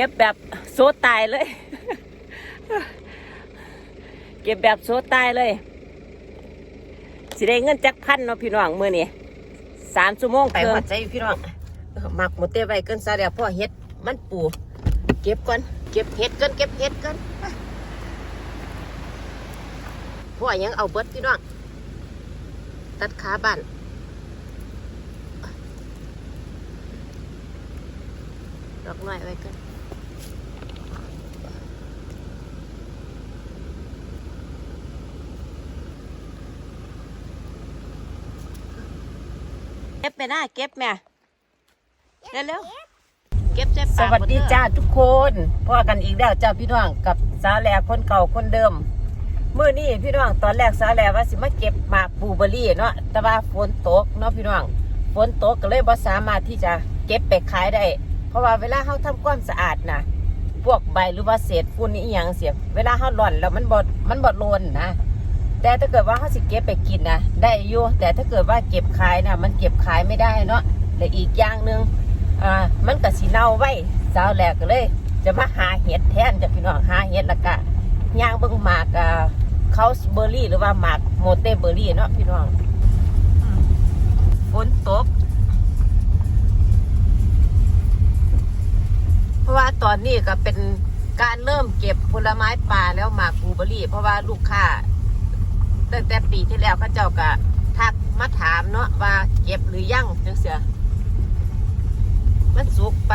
ก็บแบบโซตายเลย เก็บแบบโซตายเลย สิได้เงินจักพันเนาะพี่น้องมือนี่สามชั่วโมงไปหัวใจพี่น้องหมักหมดเต้ไว้เกินซะแล้วพ่อเฮ็ดมันปูเก็บก่อนเก็บเฮ็ดก่อนเก็บเฮ็ดก่อนพ่อยังเอาเบิดพี่น้องตัดขาบ้านดอกน้อยไว้ก่อน เก็บไปหน้าเก็บแม่เร็วเก็บใส่ๆสปากวัสดีเบิเด้อจ้าทุกคนพ่อกันอีกแล้วจ้าพี่น้องกับสาวแหลคนเก่าคนเดิมมื่อนี้พี่น้องตอนแรกสาวแหลว่าสิมาเก็บหมากบลูเบอร์รี่เนาะแต่ว่าฝนตกเนาะพี่น้องฝนตกก็เลยบ่สามารถที่จะเก็บไปขายได้ เพราะว่าเวลาเขาทำความสะอาดนะพวกใบหรือว่าเศษฝุ่นนี่อหย่างเสียเวลาเขาหล่อนแล้วมันบดมันบดโลนนะ แต่ถ้าเกิดว่าเขาสิเก็บไปกินนะได้อยู่แต่ถ้าเกิดว่าเก็บขายนะมันเก็บขายไม่ได้เนาะและอีกอย่างหนึ่งอ่ามันก็สีเน่าไว้สาวแหลกก็เลย จะมาหาเห็ดแทนจะพี่น้องหาเห็ดและกะย่างเบิ่งหมากอ่าเขาเบอร์รี่หรือว่าหมากโมเตเบอร์รี่เนาะพี่น้องอืมฝนตกเพราะว่าตอนนี้ก็เป็นการเริ่มเก็บผลไม้ป่าแล้วหมากบลูเบอร์รี่ เพราะว่าลูกค้า ตั้งแต่ปีที่แล้วเขาเจ้าก็ทักมาถามเนาะว่าเก็บหรือยังจังเสียมันสุกไป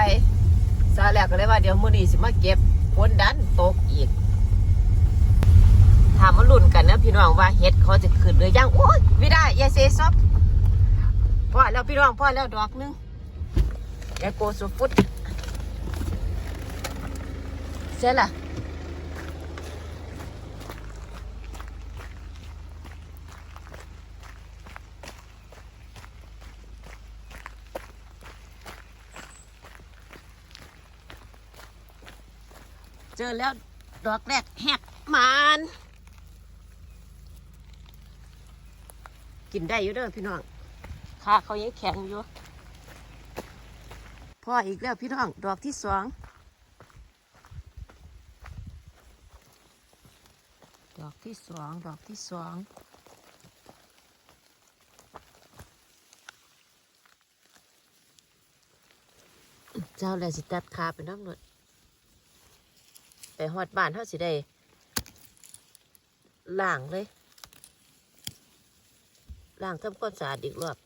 ซาแล้วก็เลยว่าเดี๋ยวมื้อนี้สิมาเก็บฝนดันตกอีกถามมาลุ้นกันนะพี่น้องว่าเห็ดเขาจะขึ้นหรือยังโอ้ยไม่ได้ยาเซซอบพ่อแล้วพี่น้องพ่อแล้วดอกหนึงยาโกสุฟุตเสร็จละ เจอแล้วดอกแรกแหกมานกินได้อยู่เด้อพี่น้องขาเขายังแข็งอยู่พออีกแล้วพี่น้อง ดอกที่สองดอกที่สองดอกที่สองเจ้าแหละสิตัดขาไปน้ำหนวด ไปหอดบ้านเท่าสิได้ล้างเลยล้างทำความสะอาดอีกรอบ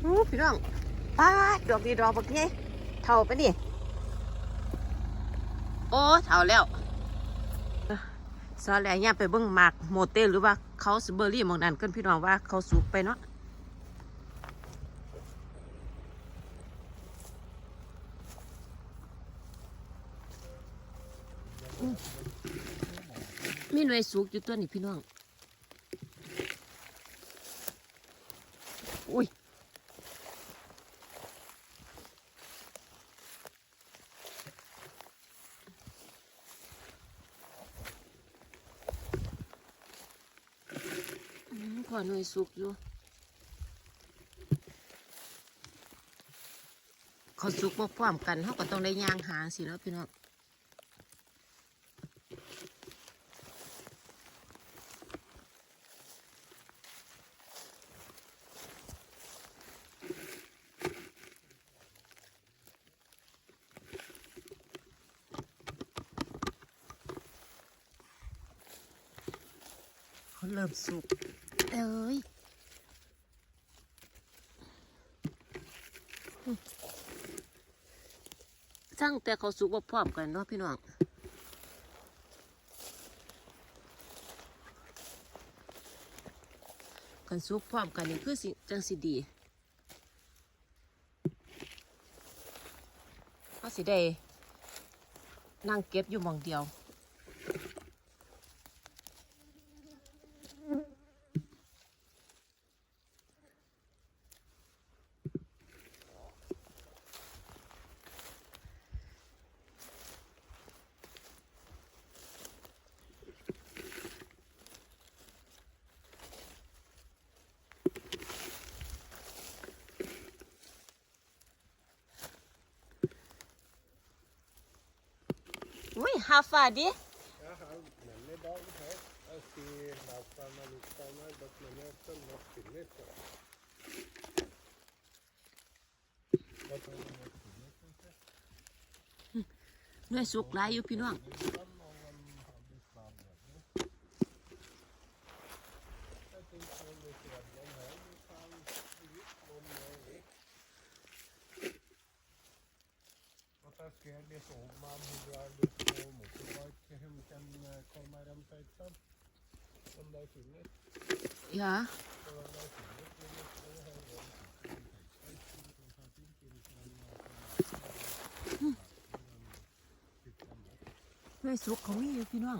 โอ้พี่น้องป้าดอกดีดอกบักไงเท่าไปะนี่โอ้เท่าแล้วซอแล้วเนี่ยไปเบิ่งหมากโมเตลหรือว่าเขาสเบอร์รี่มองนั้นกันพี่น้องว่าเขาสุกไปเนาะ มีหน่วยสุกอยู่ตัวนี้พี่น้อง อุ้ยอืมขอหน่วยสุกอยู่เขาสุกมาพร้อมกันเขาก็ต้องได้ย่างหางสิแล้วพี่น้อง เขาเริ่มสุกเอ้ยสร้างแต่เขาสุกว่าพร้อมกันเนาะพี่น้องกันสุกพร้อมกันนี่คือสิจังสิดีเขาสิได้นั่งเก็บอยู่หมองเดียว หน่วยสุกหลายอยู่พี่น้อง อย่า Og om det er funnet, vi må få her om de finner. Ja. ไม่สุกเขามีอยู่พี่น้อง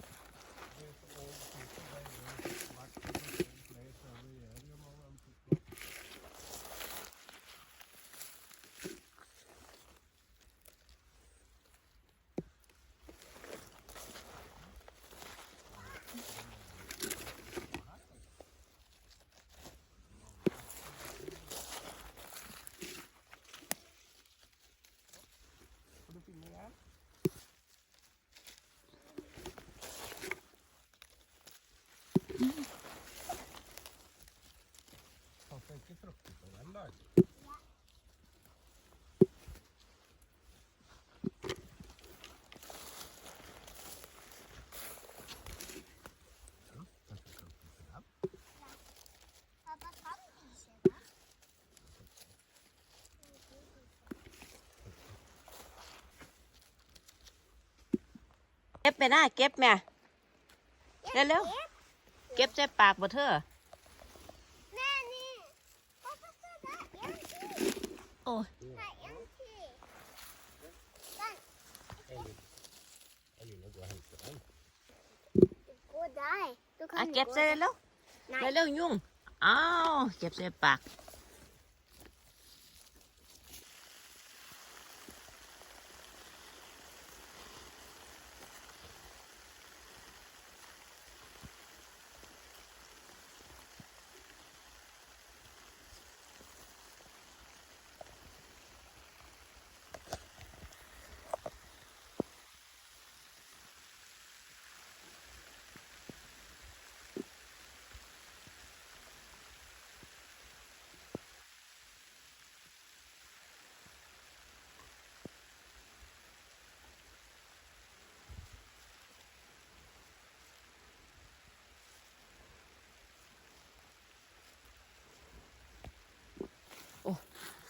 เก็บไปหน้าเก็บแม่เร็วๆเก็บใส่ปากบ่เธอแม่นี่พ่อพ่อพ่อได้ยังที่โอ้ยได้ยังที่ Eller nå går jeg og henter den. กูได้ du อะ kan เก็บใส่เร็ว Nei. ๆเร็วๆยุ่งอ้าวเก็บใส่ปาก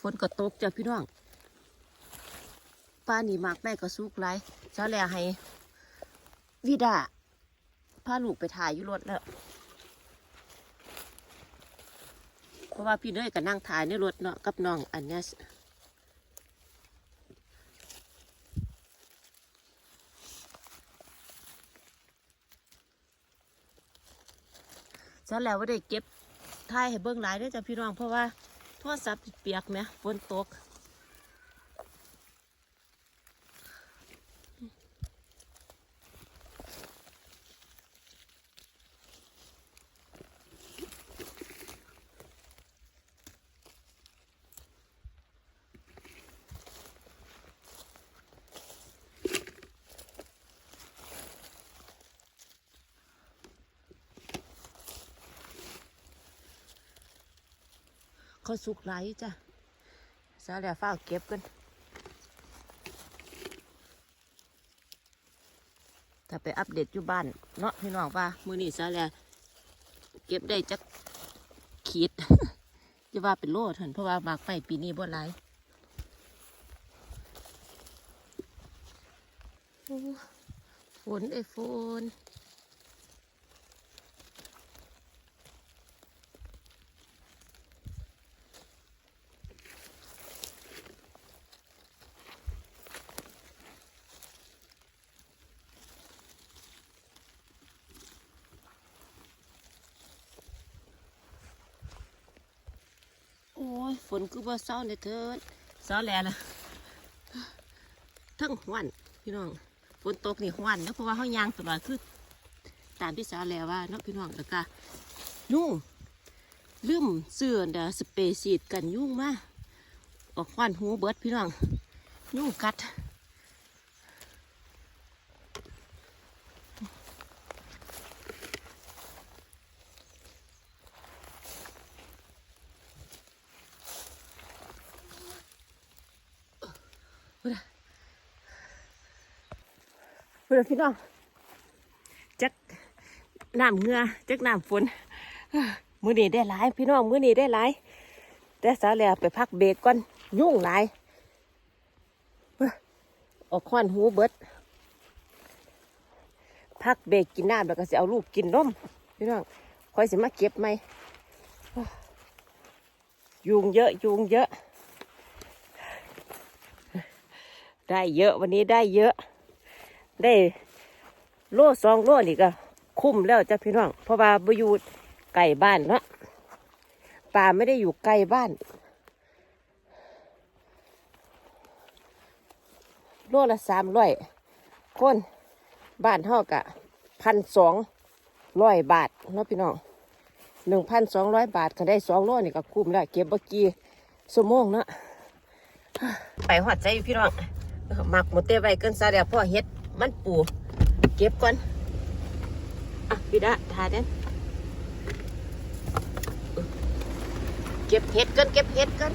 ฝนก็ตกจ้ะพี่น้องป้านี่มากแม่ก็สุกไรเจ้าแลให้วิดาพาลูกไปถ่ายอยู่รถแล้วเพราะว่าพี่เนยก็นั่งถ่ายในรถเนาะกับน้องอันเนี้ยเจ้าแล้วว่าได้เก็บถ่ายให้เบิ้งหลายด้วยจ้ะพี่น้องเพราะว่า โทรศัพท์เปียกไหมฝนตก เขาสุกไหลายอยู่จ้ะสาแล้วฝ้าวเก็บกันถ้าไปอัปเดตอยู่บ้านเนาะพี่น้องว่ามือนี้สาแล้วเก็บได้จักขีดจะว่าเป็นโลเถินเพราะว่าหมากไฟปีนี้บ่หลายโอ้ฝนไอ้ฝน โอ้ยฝน คือบ่เศร้าเนี่ยเถิดเศร้าแล้วล่ะทั้งหวันพี่น้องฝนตกนี่หวันนะเพราะว่าเขายางตลอดคือตามที่สาวแล้วว่าเนาะพี่น้องแล้วก็ยุ่งลืมเสื้อเดอสเปรย์ฉีดกันยุ่งมาออกหวันหูเบิดพี่น้องยุ่งกัด พูดอะพูดอะพี่น้องจักน้ำเหงือจักน้ำฝนมือนี้ได้หลาย พี่น้องมือนี้ได้หลายแต่สาวแล้วไปพักเบรกก่อนยุ่งหลายออกควันหูเบิดพักเบรกกินน้ำแล้วก็สิเอาลูกกินนมพี่น้องคอยสิมาเก็บไหมยุงเยอะยุงเยอะ ได้เยอะวันนี้ได้เยอะ ได้โลสองโลนี่ก็ คุ้มแล้วจ้ะพี่น้อง เพราะว่าบอยู่ไก่บ้านเนาะป่าไม่ได้อยู่ใกล้บ้าน โลละสามร้อยคนบ้านเท่ากับพันสองร้อยบาทเนาะพี่น้องหนึ่งพันสองร้อยบาทก็ได้สองโลนี่ก็คุ้มแล้วเก็บเมื่อกี้สมงเนาะไปหอดใจอยู่พี่น้อง หมักหมดเตไว้เกินซาเดียวพ่อเฮ็ดมันปูเก็บก่อน อะพี่ดาทาเด่นเก็บเห็ดกันเก็บเห็ดกัน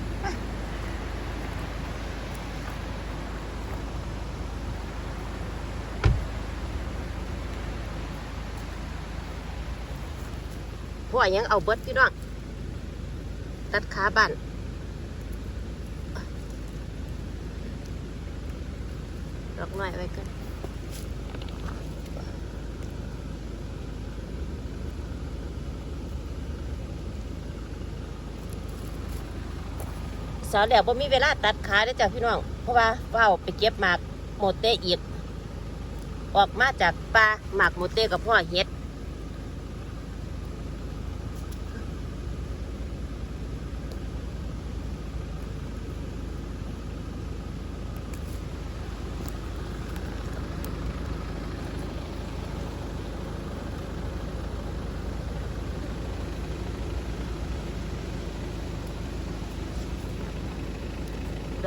พ่อยังเอาเบิดพี่น้องตัดขาบ้าน ดอกหน่อยไว้กันสาวแล้วบ่มีเวลาตัดขาได้จ้ะพี่น้อง เพราะว่าเฝ้าไปเก็บหมากโมเตอีก ออกมาจากป่าหมากโมเตกับพ่อเฮ็ด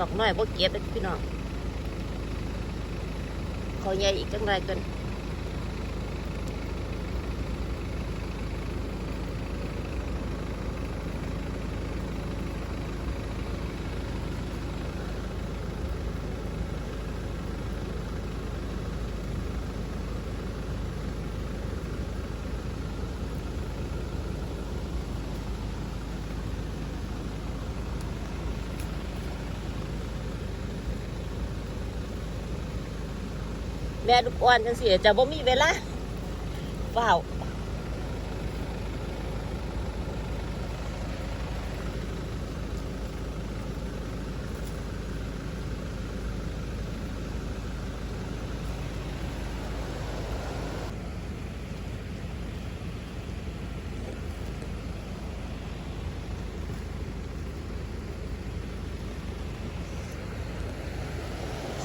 ดอกน้อยบ่เก็บเลยพี่น้องเขาใหญ่อีกจังไรกัน ม่ลูกอ่อนจังสิจะบ่มีเวลาเฝ้า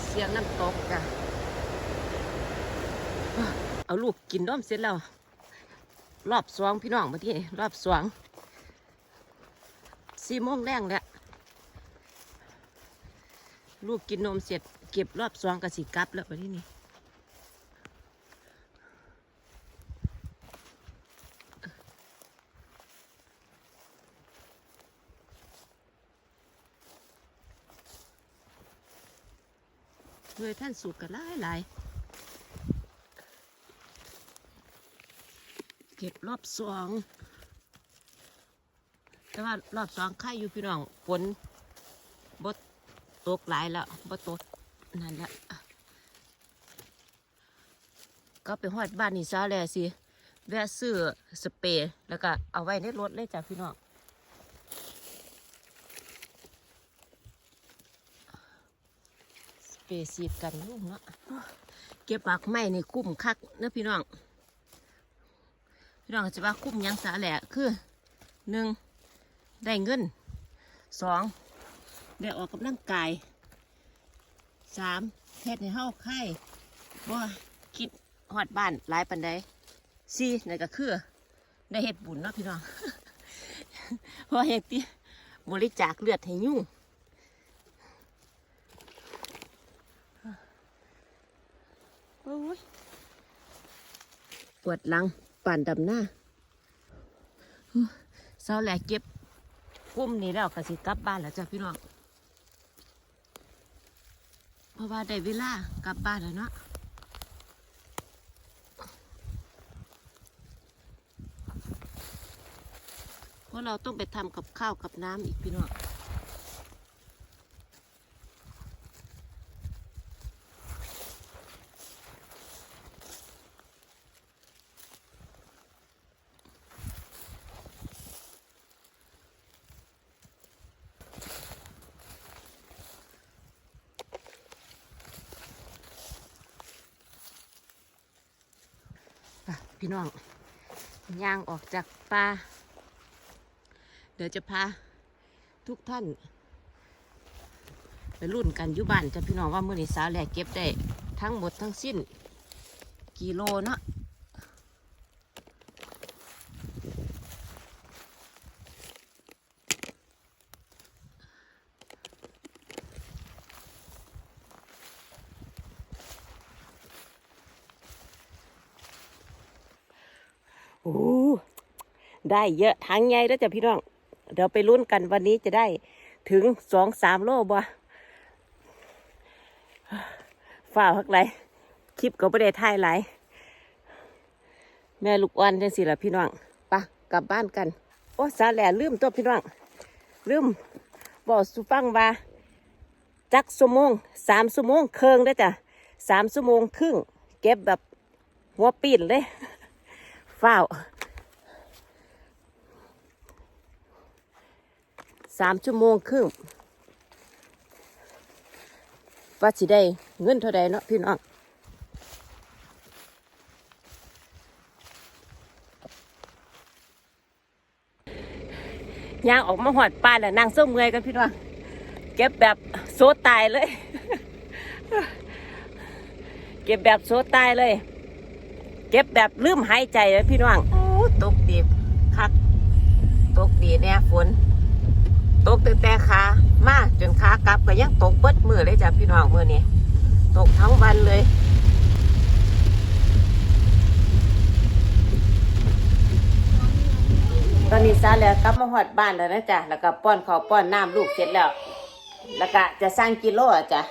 เสียงน้ำตกจ้ะ เอาลูกกินนมเสร็จแล้ว รอบสองพี่น้องมาที่รอบสองสี่โมงแรงแล้วลูกกินนมเสร็จ เก็บรอบสองกับสีกลับแล้วมาที่นี่เลยท่านสูกกันหลายหลาย เก็บรอบสองแต่ว่ารอบสองไข่อยู่พี่น้องฝนบดตกหลายแล้วบดตกนั่นแหละก็ไปหอดบ้านนี่ซาแล้วสิแวะซื้อสเปรย์แล้วก็เอาไว้ในรถเลยจ้ะพี่น้องสเปรย์สีดกันลูกเนาะเก็บหมากไม้ในี่คุ้มคักเนะพี่น้อง พี่น้องจะว่าคุ้มยังสาแหละคือหนึ่งได้เงินสองได้ออกกำลังกายสามเฮ็ดให้เฮาไข่บ่คิดฮอดบ้านหลายปันใดสี่นั่นก็คือ ได้เฮ็ดบุญเนาะพี่น้องเพราะเฮ็ดที่บริจาคเลือดให้ยุ่งโอ้ยปวดหลัง ป่านดำหน้าเศร้าแหลกเก็บกุ้มนี่แล้วก็สิกลับบ้านแล้วจ้ะพี่น้องเพราะว่าได้เวลากลับบ้านแล้วเนาะเพราะเราต้องไปทำกับข้าวกับน้ำอีกพี่น้อง พี่น้องย่างออกจากป่าเดี๋ยวจะพาทุกท่าน ไปรุ่นกันยุบานจะพี่น้องว่าเมื่อนี้สาวแหลกเก็บได้ทั้งหมดทั้งสิ้นกิโลเนาะโอ้ ได้เยอะทั้งใหญ่แล้วจ้ะพี่น้อง เดี๋ยวไปรุ่นกันวันนี้จะได้ถึงสองสามโลบ่ฝ่าพักไรคลิปก็ไม่ได้ถ่ายหลายแม่ลูกอ่อนจังสิล่ะพี่น้องไปะกลับบ้านกัน โอ้สาแหล่ลืมตัวพี่น้องลืมบอกสุฟังว่าจักสมงสามสมงเคืองได้จ้ะสามสมงครึ่ง เก็บแบบหัวปีนเลยฝ้าว สามชั่วโมงครึ่งว่าสิได้เงินเท่าใดเนาะพี่น้องย่างออกมาหอดปลาแล้วนางส้มเงยกันพี่น้องเก็บแบบโซตายเลย เก็บแบบโซตายเลย เก็บแบบลืมหายใจเลยพี่น้องโอ้ตกดีคักตกดีแน่ฝน ตกตั้งแต่ขามาจนขากลับก็ยังตกเบิดมือเลยจ้ะพี่น้องมือนี้ตกทั้งวันเลยตอนนี้ซาแล้วกลับมาหอดบ้านแล้วนะจ๊ะ แล้วก็ป้อนข้าวป้อนน้ำลูกเสร็จแล้ว แล้วก็จะสร้างกิโลอะจ้ะ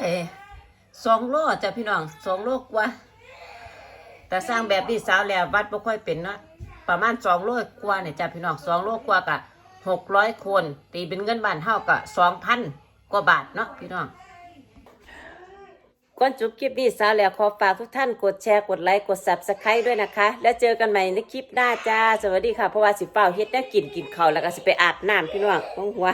เอสองโลจ้ะพี่น้องสองโลกว่า แต่สร้างแบบนี้สาวแล้ววัดบ่ค่อยเป็นเนาะประมาณสองโลกว่าเนี่ยจ้ะพี่น้องสองโลกว่ากะหกร้อยคน ตีเป็นเงินบานเท่ากับสองพันกว่าบาทเนาะพี่น้องก่อนจบคลิปนี้สาวแล้วขอฝากทุกท่านกดแชร์กดไลค์กด subscribe ด้วยนะคะ แล้วเจอกันใหม่ในคลิปหน้าจ้า สวัสดีค่ะเพราะว่าสิเฝ้าเฮ็ดแน่กินกินเขาแล้วก็สิไปอาบน้ำพี่น้องต้องหัว